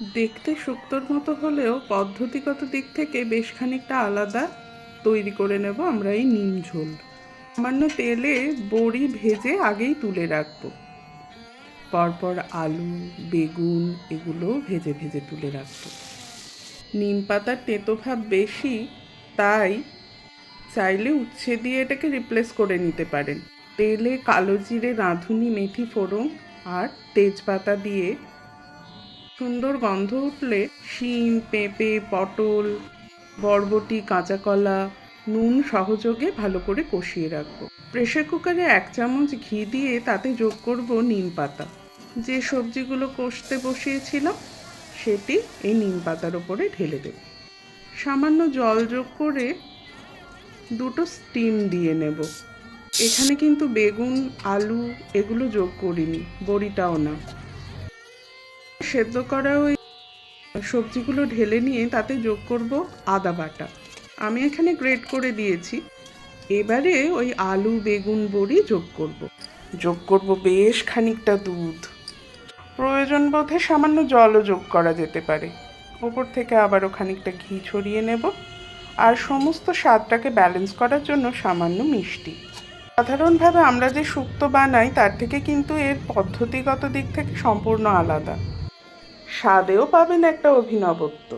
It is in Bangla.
দেখতে শুক্তোর মতো হলেও পদ্ধতিগত দিক থেকে বেশ খানিকটা আলাদা। তৈরি করে নেব আমরা এই নিম ঝোল। সামান্য তেলে বড়ি ভেজে আগেই তুলে রাখব। পরপর আলু, বেগুন এগুলো ভেজে ভেজে তুলে রাখব। নিম পাতার তেতো ভাব বেশি, তাই চাইলে উচ্ছে দিয়ে এটাকে রিপ্লেস করে নিতে পারেন। তেলে কালো জিরে, রাঁধুনি, মেথি ফোড়ন আর তেজপাতা দিয়ে সুন্দর গন্ধ উঠলে শিম, পেঁপে, পটল, বরবটি কাঁচা কলা নুন সহযোগে ভালো করে কষিয়ে রাখব। প্রেশার কুকারে এক চামচ ঘি দিয়ে তাতে যোগ করব নিম পাতা। যে সবজিগুলো কষতে বসিয়েছিলাম, সেটি এই নিম পাতার ওপরে ঢেলে দেব। সামান্য জল যোগ করে দুটো স্টিম দিয়ে নেব। এখানে কিন্তু বেগুন, আলু এগুলো যোগ করিনি, বড়িটাও না। সেদ্ধ করা ওই সবজিগুলো ঢেলে নিয়ে তাতে যোগ করব আদা বাটা। আমি এখানে গ্রেট করে দিয়েছি। এবারে ওই আলু, বেগুন, বড়ি যোগ করব। যোগ করব বেশ খানিকটা দুধ। প্রয়োজন বোধে সামান্য জলও যোগ করা যেতে পারে। ওপর থেকে আবারও খানিকটা ঘি ছড়িয়ে নেব। আর সমস্ত স্বাদটাকে ব্যালেন্স করার জন্য সামান্য মিষ্টি। সাধারণভাবে আমরা যে শুক্তো বানাই, তার থেকে কিন্তু এর পদ্ধতিগত দিক থেকে সম্পূর্ণ আলাদা। স্বাদেও পাবেন একটা অভিনবত্ব।